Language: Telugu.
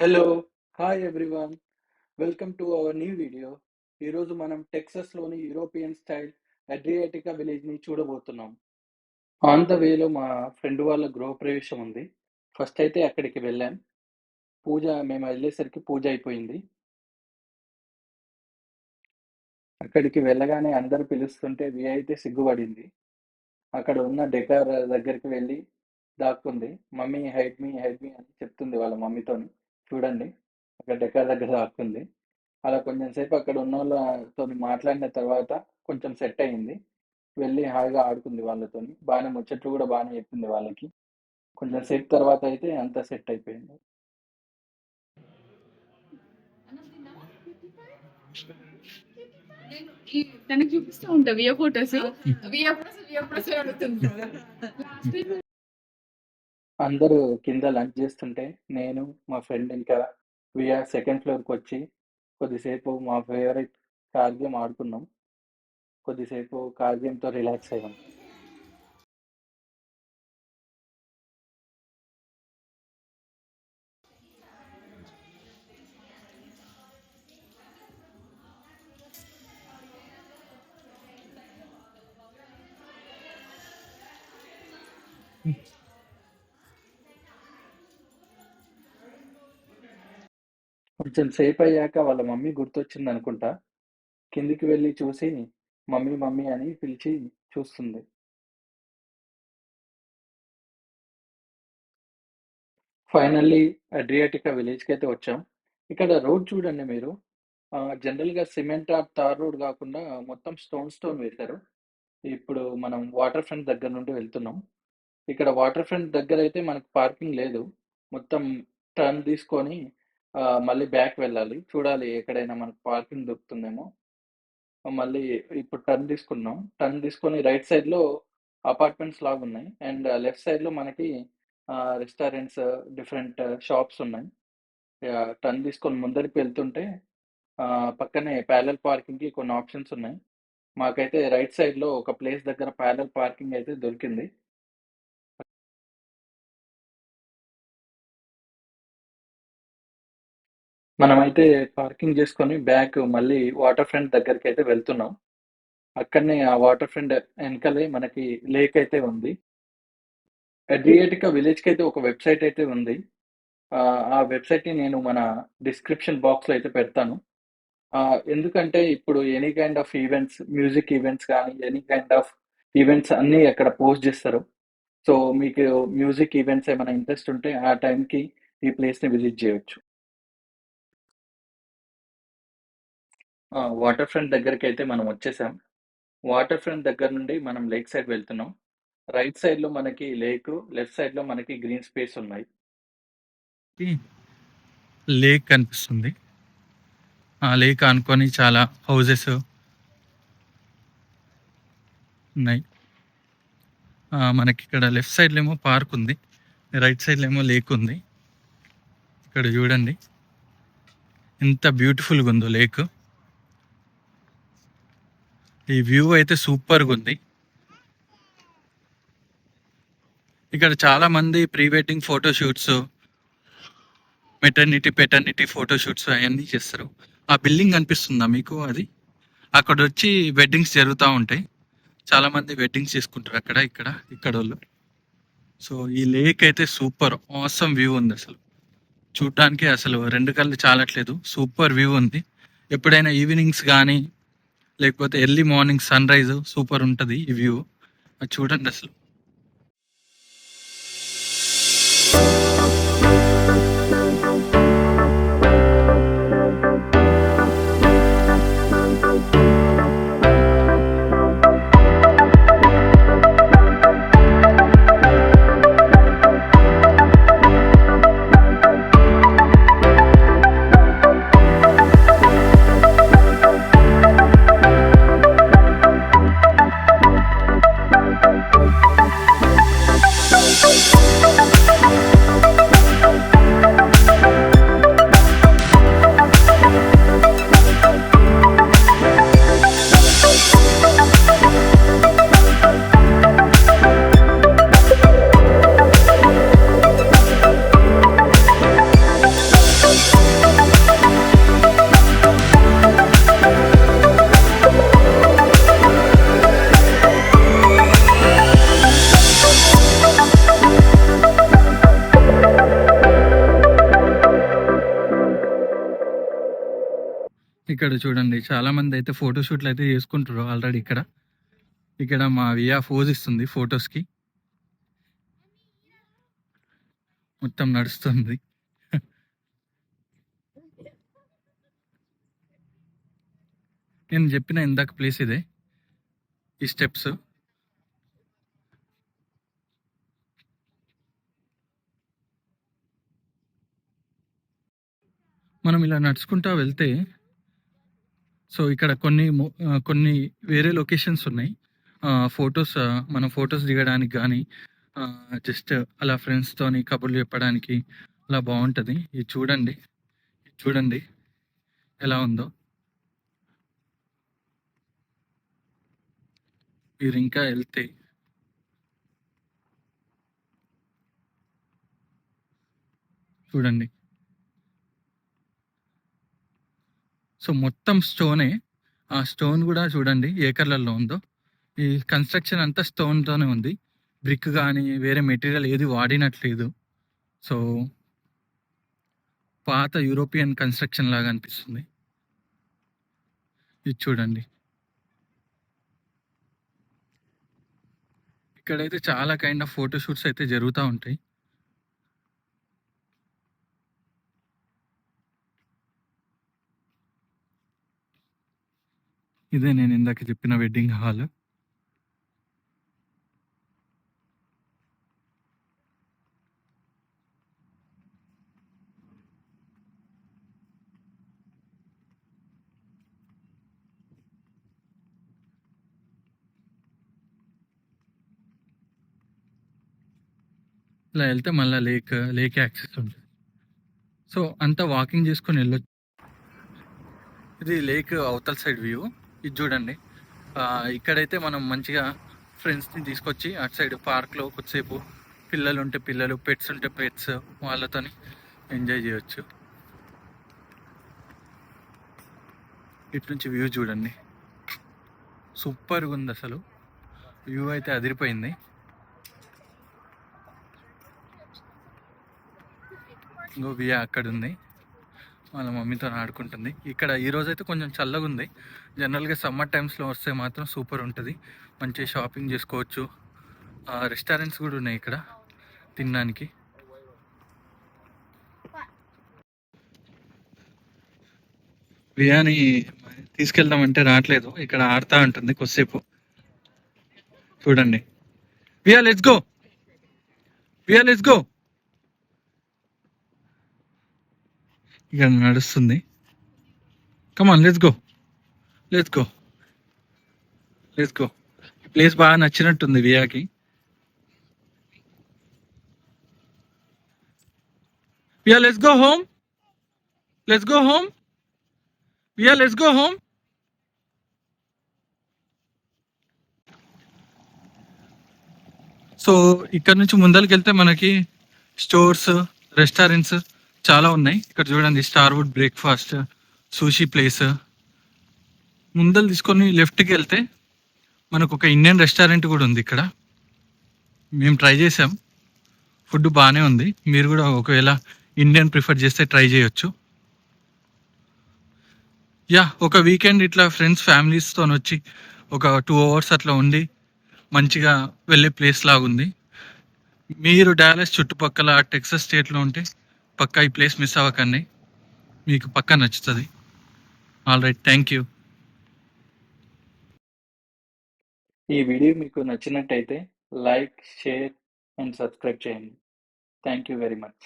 Hello hi everyone welcome to our new video ఈరోజు మనం టెక్సస్లోని యూరోపియన్ స్టైల్ అడ్రియాటికా విలేజ్ని చూడబోతున్నాం. ఆన్ ద వేలో మా ఫ్రెండ్ వాళ్ళ గృహప్రవేశం ఉంది. ఫస్ట్ అయితే అక్కడికి వెళ్ళాం. పూజ మేము వెళ్ళేసరికి పూజ అయిపోయింది. అక్కడికి వెళ్ళగానే అందరు పిలుస్తుంటే వి అయితే సిగ్గుపడింది. అక్కడ ఉన్న డెకార్ దగ్గరికి వెళ్ళి దాక్కుంది. Mummy hide me hide me అని చెప్తుంది వాళ్ళ మమ్మీతోని. చూడండి. అక్కడ డెకార్ దగ్గర దాక్కుంది. అలా కొంచెం సేపు అక్కడ ఉన్న వాళ్ళతో మాట్లాడిన తర్వాత కొంచెం సెట్ అయింది. వెళ్ళి హాయిగా ఆడుకుంది వాళ్ళతోని. బాగానే ముచ్చట్లు కూడా బాగానే చెప్పింది వాళ్ళకి. కొంచెం సేపు తర్వాత అయితే అంతా సెట్ అయిపోయింది. తనకి చూపిస్తూ ఉంటా వియో ఫోటోస్ వియో ఫోటోస్ వియో ఫోటోస్ అడుగుతుంది. అందరూ కింద లంచ్ చేస్తుంటే నేను మా ఫ్రెండ్ ఇంకా విఆ సెకండ్ ఫ్లోర్కి వచ్చి కొద్దిసేపు మా ఫేవరెట్ కార్ గేమ్ ఆడుకున్నాం. కొద్దిసేపు కార్ గేమ్తో రిలాక్స్ అయ్యాం. Hmm. కొంచెం సేపు అయ్యాక వాళ్ళ మమ్మీ గుర్తొచ్చింది అనుకుంటా. కిందికి వెళ్ళి చూసి మమ్మీ మమ్మీ అని పిలిచి చూస్తుంది. ఫైనల్లీ అడ్రియాటికా విలేజ్కి అయితే వచ్చాం. ఇక్కడ రోడ్ చూడండి మీరు. జనరల్గా సిమెంట్ ఆర్ తార్ రోడ్ కాకుండా మొత్తం స్టోన్ స్టోన్ వేశారు. ఇప్పుడు మనం వాటర్ ఫ్రంట్ దగ్గర నుండి వెళ్తున్నాం. ఇక్కడ వాటర్ ఫ్రంట్ దగ్గర అయితే మనకు పార్కింగ్ లేదు. మొత్తం టర్న్ తీసుకొని మళ్ళీ బ్యాక్ వెళ్ళాలి. చూడాలి ఎక్కడైనా మనకు పార్కింగ్ దొరుకుతుందేమో. మళ్ళీ ఇప్పుడు టర్న్ తీసుకున్నాం టర్న్ తీసుకొని రైట్ సైడ్లో అపార్ట్మెంట్స్ లాగా ఉన్నాయి. అండ్ లెఫ్ట్ సైడ్లో మనకి రెస్టారెంట్స్ డిఫరెంట్ షాప్స్ ఉన్నాయి. టర్న్ తీసుకొని ముందరికి వెళ్తుంటే ఆ, పక్కనే ప్యారల్ పార్కింగ్కి కొన్ని ఆప్షన్స్ ఉన్నాయి. మాకైతే రైట్ సైడ్లో ఒక ప్లేస్ దగ్గర ప్యారల్ పార్కింగ్ అయితే దొరికింది. మనమైతే పార్కింగ్ చేసుకొని బ్యాక్ మళ్ళీ వాటర్ ఫ్రంట్ దగ్గరికి అయితే వెళ్తున్నాం. అక్కడనే ఆ వాటర్ ఫ్రంట్ వెనకలే మనకి లేక్ అయితే ఉంది. అడ్రియాటికా విలేజ్కి అయితే ఒక వెబ్సైట్ అయితే ఉంది. ఆ, ఆ వెబ్సైట్ని నేను మన డిస్క్రిప్షన్ బాక్స్లో అయితే పెడతాను. ఎందుకంటే ఇప్పుడు any kind of events music events కానీ ఎనీ కైండ్ ఆఫ్ ఈవెంట్స్ అన్నీ అక్కడ పోస్ట్ చేస్తారు. సో మీకు మ్యూజిక్ ఈవెంట్స్ ఏమైనా ఇంట్రెస్ట్ ఉంటే ఆ టైంకి ఈ ప్లేస్ని విజిట్ ఆ వాటర్ ఫ్రంట్ దగ్గరికి అయితే మనం వచ్చేసాం. వాటర్ ఫ్రంట్ దగ్గర నుండి మనం లేక్ సైడ్ వెళ్తున్నాం. రైట్ సైడ్లో మనకి లేక్ లెఫ్ట్ సైడ్లో మనకి గ్రీన్ స్పేస్ ఉన్నాయి. లేక్ కనిపిస్తుంది. ఆ లేక్ అనుకొని చాలా హౌజెస్ ఉన్నాయి. ఆ, మనకి ఇక్కడ లెఫ్ట్ సైడ్లో ఏమో పార్క్ ఉంది. రైట్ సైడ్లో ఏమో లేక్ ఉంది. ఇక్కడ చూడండి. ఎంత బ్యూటిఫుల్గా ఉందో లేక్ ఈ వ్యూ అయితే సూపర్గా ఉంది ఇక్కడ చాలా మంది pre wedding photoshoots maternity paternity photoshoots అవన్నీ చేస్తారు. ఆ బిల్డింగ్ కనిపిస్తుందా మీకు అది? అక్కడ వచ్చి వెడ్డింగ్స్ జరుగుతూ ఉంటాయి. చాలా మంది వెడ్డింగ్స్ చేసుకుంటారు అక్కడ ఇక్కడ ఇక్కడ వాళ్ళు సో ఈ లేక్ అయితే సూపర్ ఆసమ్ వ్యూ ఉంది అసలు. చూడటానికి అసలు రెండు కళ్ళు చాలట్లేదు. సూపర్ వ్యూ ఉంది. ఎప్పుడైనా ఈవినింగ్స్ కానీ లేకపోతే early morning sun rise super ఉంటుంది ఈ వ్యూ. అది చూడండి అసలు. ఇక్కడ చూడండి. చాలా మంది అయితే ఫోటో షూట్లు అయితే చేసుకుంటారు ఆల్రెడీ ఇక్కడ. ఇక్కడ మా వియా ఫోజ్ ఇస్తుంది ఫొటోస్కి. మొత్తం నడుస్తుంది. నేను చెప్పిన ఇందాక ప్లేస్ ఇదే. ఈ స్టెప్స్ మనం ఇలా నడుచుకుంటా వెళ్తే సో ఇక్కడ కొన్ని కొన్ని వేరే లొకేషన్స్ ఉన్నాయి. ఫొటోస్ మనం ఫొటోస్ దిగడానికి కానీ జస్ట్ అలా ఫ్రెండ్స్తోని కబుర్లు చెప్పడానికి అలా బాగుంటుంది ఇది చూడండి. ఇది చూడండి. ఎలా ఉందో. మీరు ఇంకా వెళ్తే చూడండి. సో మొత్తం స్టోనే ఆ స్టోన్ కూడా చూడండి ఏ కలర్లో ఉందో. ఈ కన్స్ట్రక్షన్ అంతా స్టోన్తోనే ఉంది. బ్రిక్ కానీ వేరే మెటీరియల్ ఏది వాడినట్లేదు. సో పాత యూరోపియన్ కన్స్ట్రక్షన్ లాగా అనిపిస్తుంది. ఇది చూడండి. ఇక్కడైతే చాలా కైండ్ ఆఫ్ ఫోటోషూట్స్ అయితే జరుగుతూ ఉంటాయి. ఇదే నేను ఇందాక చెప్పిన వెడ్డింగ్ హాల్. ఇలా వెళ్తే మళ్ళీ లేక్ లేక్ యాక్సెస్ ఉంటుంది. సో అంతా వాకింగ్ చేసుకొని వెళ్ళొచ్చు. ఇది లేక్ అవతల సైడ్ వ్యూ. ఇది చూడండి. ఇక్కడైతే మనం మంచిగా ఫ్రెండ్స్ని తీసుకొచ్చి అటు సైడ్ పార్క్లో కొద్దిసేపు పిల్లలు ఉంటే పిల్లలు పెట్స్ ఉంటే పెట్స్ వాళ్ళతోని ఎంజాయ్ చేయొచ్చు. ఇటు నుంచి వ్యూ చూడండి. సూపర్గా ఉంది అసలు. వ్యూ అయితే అదిరిపోయింది. ఇంకో వియా అక్కడ ఉంది. వాళ్ళ మమ్మీతో ఆడుకుంటుంది. ఇక్కడ ఈ రోజు అయితే కొంచెం చల్లగా ఉంది జనరల్గా సమ్మర్ టైమ్స్లో వస్తే మాత్రం సూపర్ ఉంటుంది. మంచిగా షాపింగ్ చేసుకోవచ్చు. రెస్టారెంట్స్ కూడా ఉన్నాయి ఇక్కడ తినడానికి. బిర్యానీ తీసుకెళ్దామంటే రావట్లేదు. ఇక్కడ ఆడుతూ ఉంటుంది కొద్దిసేపు. చూడండి. Viya let's go Viya let's go ఇక నడుస్తుంది. Come on let's go let's go let's go ఈ ప్లేస్ బాగా నచ్చినట్టుంది వియాకి. Viya let's go home let's go home Viya let's go home so ఇక్కడ నుంచి ముందరికి వెళ్తే మనకి స్టోర్స్ రెస్టారెంట్స్ చాలా ఉన్నాయి. ఇక్కడ చూడండి స్టార్వుడ్ బ్రేక్ఫాస్ట్ సూషీ ప్లేస్ ముందలు తీసుకొని లెఫ్ట్కి వెళ్తే మనకు ఒక ఇండియన్ రెస్టారెంట్ కూడా ఉంది ఇక్కడ. మేము ట్రై చేసాం ఫుడ్ బాగానే ఉంది. మీరు కూడా ఒకవేళ ఇండియన్ ప్రిఫర్ చేస్తే ట్రై చేయొచ్చు. యా ఒక వీకెండ్ ఇట్లా ఫ్రెండ్స్ ఫ్యామిలీస్తో వచ్చి ఒక టూ అవర్స్ అట్లా ఉండి మంచిగా వెళ్ళే ప్లేస్ లాగుంది. మీరు డాలస్ చుట్టుపక్కల టెక్సస్ స్టేట్లో ఉంటే పక్కా ఈ ప్లేస్ మిస్ అవ్వకండి. మీకు పక్కా నచ్చుతుంది. All right thank you. ఈ వీడియో మీకు నచ్చినట్టయితే లైక్ షేర్ అండ్ సబ్స్క్రైబ్ చేయండి. Thank you very much.